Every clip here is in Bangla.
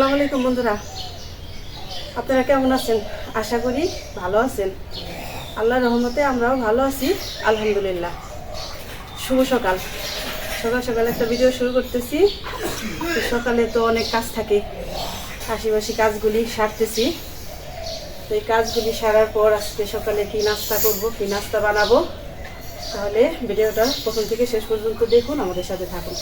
আসসালামু আলাইকুম, বন্ধুরা। আপনারা কেমন আছেন? আশা করি ভালো আছেন। আল্লাহর রহমতে আমরাও ভালো আছি, আলহামদুলিল্লাহ। শুভ সকাল। সকাল সকাল একটা ভিডিও শুরু করতেছি। সকালে তো অনেক কাজ থাকে। আশিবাসি কাজগুলি সারতেছি। তো এই কাজগুলি সারার পর আজকে সকালে কি নাস্তা করব, কি নাস্তা বানাবো, তাহলে ভিডিওটা প্রথম থেকে শেষ পর্যন্ত দেখুন, আমাদের সাথে থাকুন।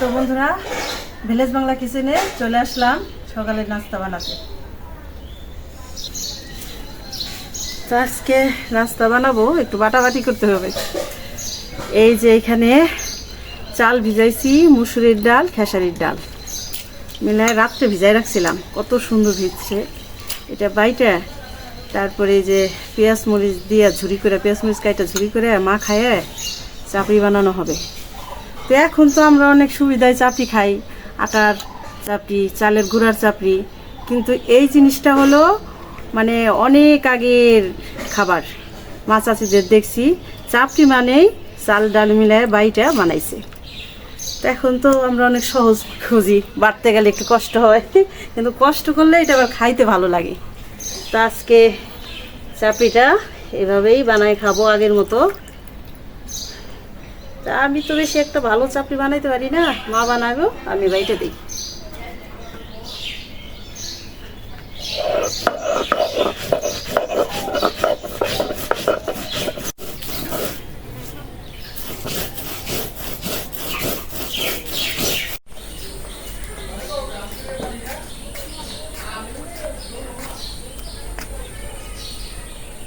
তো বন্ধুরা, ভিলেজ বাংলা কিচেনে চলে আসলাম সকালের নাস্তা বানাতে। তো আজকে নাস্তা বানাবো, একটু বাটাবাটি করতে হবে। এই যে এখানে চাল ভিজাইছি, মুসুরির ডাল, খেসারির ডাল। মিলায় রাত্রে ভিজাই রাখছিলাম, কত সুন্দর ভিজছে। এটা বাইটা, তারপরে যে পেঁয়াজ মরিচ দিয়ে ঝুরি করে, পেঁয়াজ মরিচ কাইটা ঝুরি করে মা খায় চাপড়ি বানানো হবে। তো এখন তো আমরা অনেক সুবিধায় চাপড়ি খাই, আটার চাপড়ি, চালের গুঁড়ার চাপড়ি। কিন্তু এই জিনিসটা হলো মানে অনেক আগের খাবার। মা চাচিদের দেখছি, চাপড়ি মানেই চাল, ডাল মিলায় বাড়িটা বানাইছে। তো এখন তো আমরা অনেক সহজ খুঁজি, বাড়তে গেলে একটু কষ্ট হয়, কিন্তু কষ্ট করলে এটা আবার খাইতে ভালো লাগে। তো আজকে চাপড়িটা এভাবেই বানাই খাব আগের মতো। তা আমি তো বেশি একটা ভালো চাপড়ি বানাইতে পারি না। মা বানাবো, আমি বাড়িতে দিই।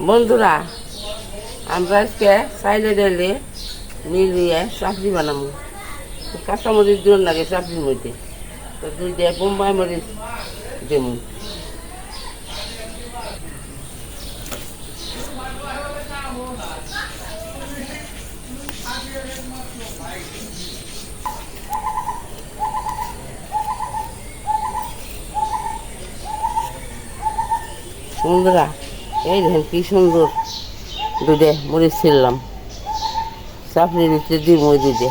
বন্ধুরা, আমরা আজকে সাইলে ডালে মিলিয়ে চাপড়ি বানাবো মরিচ লাগে মধ্যে। তো দিয়ে বোম্বাই এই দেখেন কি সুন্দর। দুধে মরিচ ছিললাম চাপড়ি দিতে দিই মই দুধে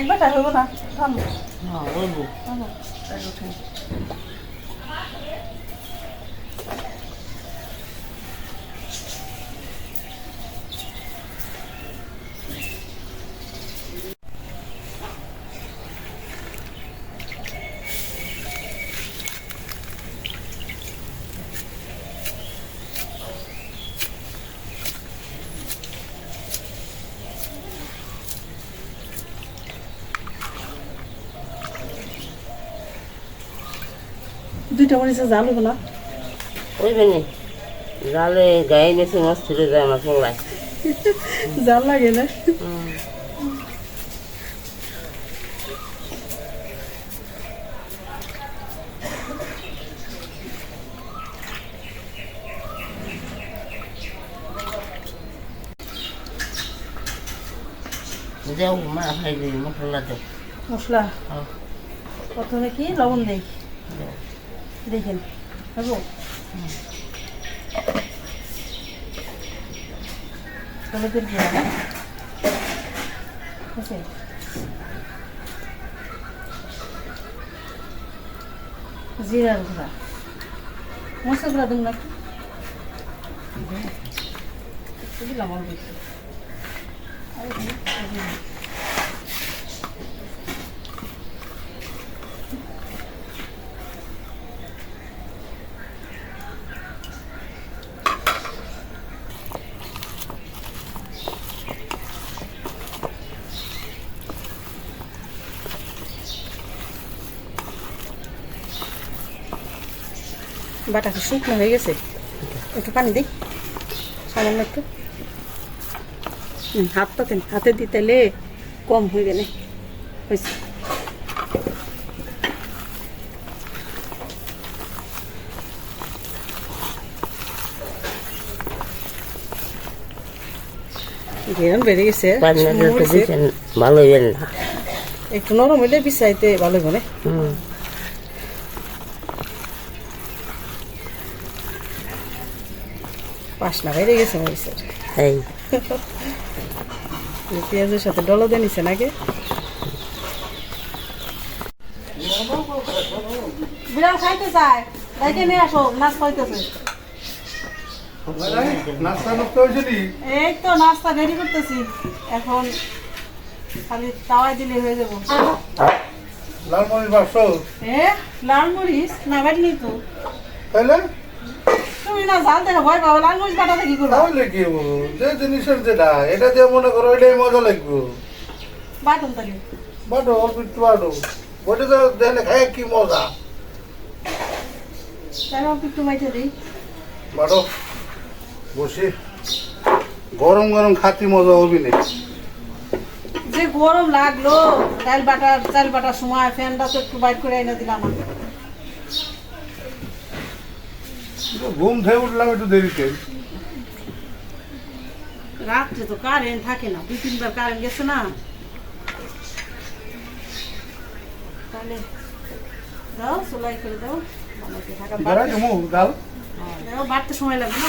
একবার তাই হইব না থামো হ্যাঁ বলব দুইটা মরিচে জাল না ওই বেনি জালে গায়ে মেসে মাছ ছেড়ে যায় আমার পোলায় জাল লাগে না। দেও মা খাই দিই মশলা দেও। মশলা? হ্যাঁ, প্রথমে কি? লবণ দেই? দেও। দেখেন হব হলুদের গুঁড়া না আছে জিরার গুঁড়া মশলা গুঁড়া দিন না একটু দিলাম অল্প বাটা কি শুকনো হয়ে গেছে। একটু পানি দিই। সামান্য একটু। হাত পাতেন হাতে দিতেলে কম হয়ে গেলে হয়েছে। ঘেরান বেড়ে গেছে ভালো একটু নরম হইলে বিছাইতে ভালো হবে পাশনা বাইরে গেছে মরিচের এই। পেঁয়াজের সাথে ডলো দিয়ে নিছে নাকি বিড়াল খাইতে চায়। দেখে নিয়ে আসো নাচ খাইতেছে এই তো নাস্তা রেডি করতেছি। এখন খালি তাওয়াই দিলে হয়ে যাব। লালমনির বাক্স? এ লাল মরিচ না বাড়ি তো তাইলে? তুমি না জাল দেখে ভয় পাবো লাল বাটাতে কি করব? তাহলে কি যে জিনিসের যেটা এটা মনে করো এটাই মজা লাগবে। বাটন তাকে বাটো অল্প একটু বাটো বটে তো দেখলে খায় কি মজা। তাই অল্প একটু মাইতে দিই। বাটো বসে। গরম গরম খাতি মজা হবি না। যে গরম লাগল ডাল বাটার চাল বাটার সময় ফ্যানটা তো একটু বাইট করে এনে দিলাম ঘুম থেকে উঠলাম একটু দেরিতে। রাত্রে তো কারেন্ট থাকে না দুই তিনবার কারেন্ট গেছে না। তাহলে দাও সোলাই করে দাও। বেড়াই বাড়তে- দাও। বাড়তে সময় লাগবে না।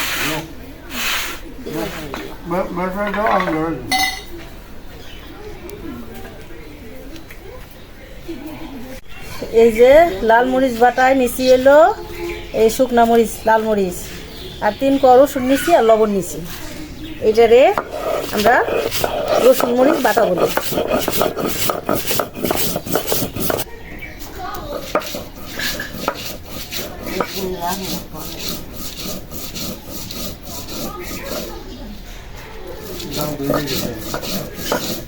এই যে লাল মরিচ বাটায় মিশিয়ে এলো। এই শুকনা মরিচ, লাল মরিচ। আর তিন কর রসুন নিছি আর লবণ নিছি। এইটারে আমরা রসুন মরিচ, বাটা বলি। ডাল বেরিয়ে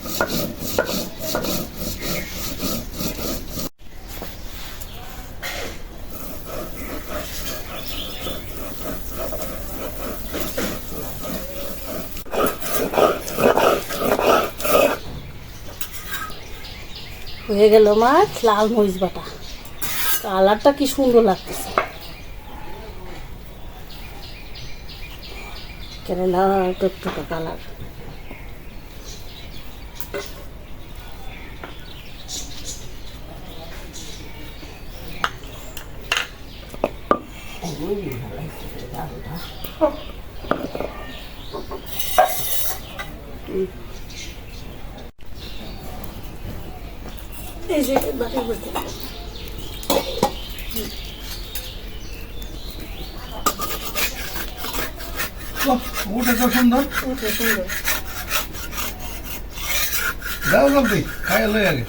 হয়ে গেল মাছ লাল মরিচ বাটা। কালারটা কি সুন্দর লাগতেছে। কেন লাল টকটকা কালার এই যে বাটি করতে বাহ, ওটা তো সুন্দর। সুন্দর। দাও জলদি খাই লই আগে।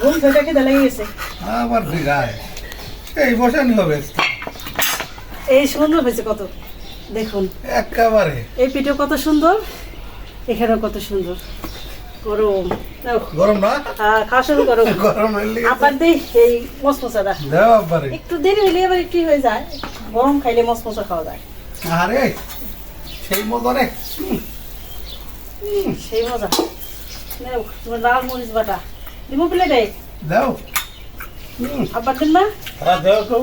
ঘুম থেকে খিদে লেগে গেছে। আবার দিঘায় এই বসানি হবে। এই সুন্দর হয়েছে কত। দেখুন। একেবারে। এই পিঠে কত সুন্দর এখানেও কত সুন্দর। গরম। গরম না? খাওয়া শুরু করো। গরম আবার দিই এই মসমসাটা। দাও আবারে একটু দেরি হইলে এবার কি হয়ে যায়? গরম খাইলে মসমসা খাওয়া যায়। আরে সেই রে। মজা। নাও, তোমার লাল মরিচ বাটা। দিব প্লেটে দাও। আবার দিন না। হ্যাঁ দাও তো।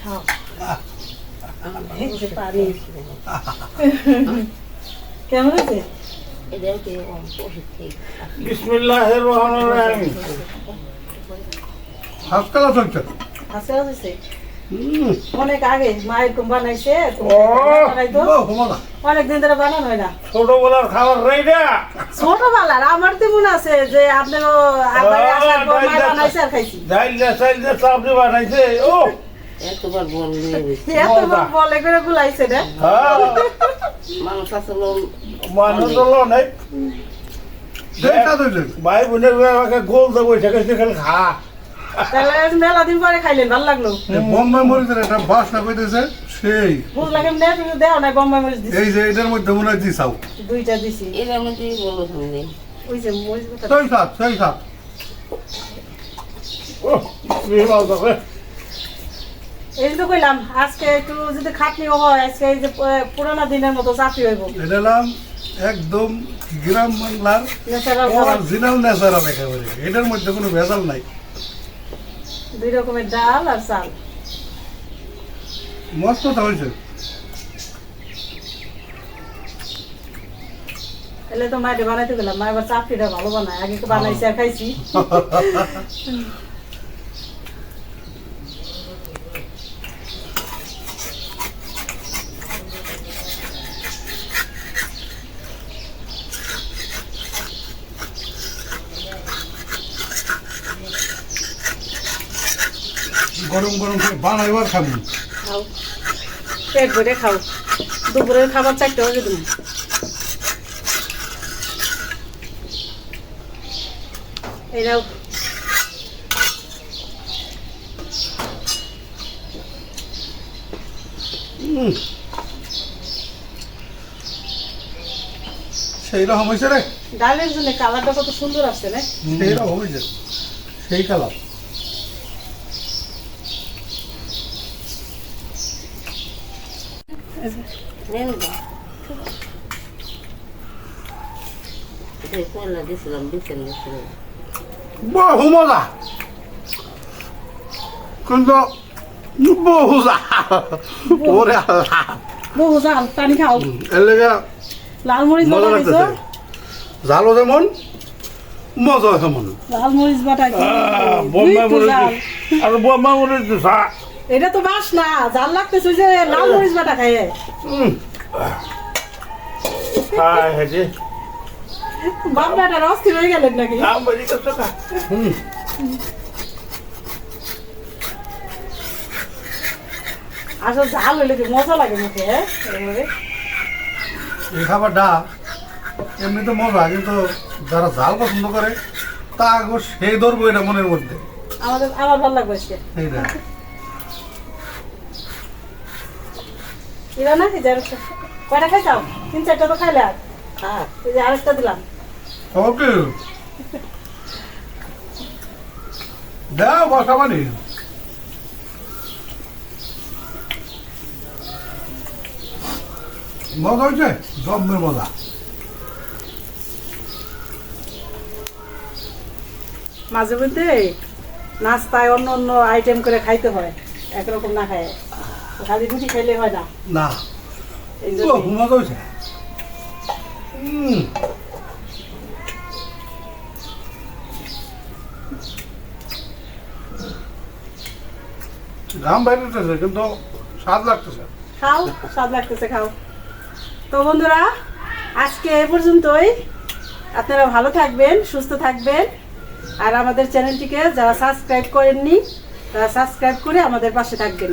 খাও। পানি কেমন আছে? এরকম বিসমিল্লাহির রহমানির রহিম। হাসকালা চলছে। অনেক আগে মায়ের কম বানাইছে তো ও অনেকদিন ধরে বানানো হয় না। ছোটবেলার খাবার রেডা। ছোটবেলার আমার তো মনে আছে যে মা বানাইছে আর খাইছি। ডাইল চাপড়ি বানাইছে। ও। এতবার বল করে বুলাইছে রে। মানুষ আসলে মানুষ হলো নাই ভাই বোনের গোল দেবো সেখানে সেখানে খা। তাহলে মেলা দিন পরে খাইলেন ভালো লাগল। বোম্বাই মরিচের একটা বাসনা কইতেছে সেই। বুঝলাম নে তুমি দেও না বোম্বাই মরিচ দিছি। এই যে এটার মধ্যে মনে হয় দিছাও দুইটা দিছি। এর মধ্যেই বলো শুনলি ওই যে মরিচগুলো সেই সাপ সেই ও এই মাছ আছে। এই তো কইলাম আজকে একটু যদি খাটনিও হয় আজকে এই যে পুরানা দিনের মতো চাপি হইব। এটা নাম একদম গ্রাম বাংলার অরিজিনাল ন্যাচারাল একেবারে। এটার মধ্যে কোনো ভেজাল নাই। দুই রকমের ডাল আর চাল। মস্ত তো হয়েছে। এলে তো মায়ের বানাইতে গেলাম মা এবার চাপড়িটা ভালো বানায়। আগে তো বানাইছি আর খাইছি। গরম গরম করে বানাইবার খাব। খাও। পেট ভরে খাও। দুপুরের খাবার চারটে বাজে তুমি। এই নাও। সেই রকম হয়েছে রে। ডালের জন্য কালারটা কত সুন্দর আসছে না সেই রকম হয়েছে সেই কালার বহু মজা কিন্তু বহু ওরে আল্লাহ বহু জাল পানি খাও এর লেগে লাল মরিচ মজা লাগতেছে জালও যেমন মজা তেমন লাল মরিচ বাটা তো জাল। মরিচ আর বোম্বাই মরিচ এটা তো বাস না জাল লাগতেছে যে লাল মরিচ বাটা খাইয়ে। হায় বাপনাটা অস্থির হয়ে গেলেন নাকি? হুম। আসলে ঝাল হইলে কি মজা লাগে মুখে হ্যাঁ? এই খাবারটা এমনিতে মজা কিন্তু যারা ঝাল পছন্দ করে তা আগো সেই ধরবো এটা মনের মধ্যে। আমাদের আমার ভালো লাগবে এইটা না? এই যে আরেকটা। কয়টা খাইছাও তিন চারটা তো খাইলে। আর হ্যাঁ। এই যে আরেকটা দিলাম। ওকে দাও বসা পানি মজা হয়েছে? জম্মের মজা। মাঝে মধ্যে নাস্তায় অন্য অন্য আইটেম করে খাইতে হয়। একরকম না খায়। খালি রুটি খাইলে হয় না? না। ও, জন্যই। মজা হুম ঘাম বাইরেতেছে কিন্তু স্বাদ লাগতেছে। খাও স্বাদ লাগতেছে খাও। তো বন্ধুরা আজকে এ পর্যন্তই। আপনারা ভালো থাকবেন সুস্থ থাকবেন। আর আমাদের চ্যানেলটিকে যারা সাবস্ক্রাইব করেননি তারা সাবস্ক্রাইব করে আমাদের পাশে থাকবেন।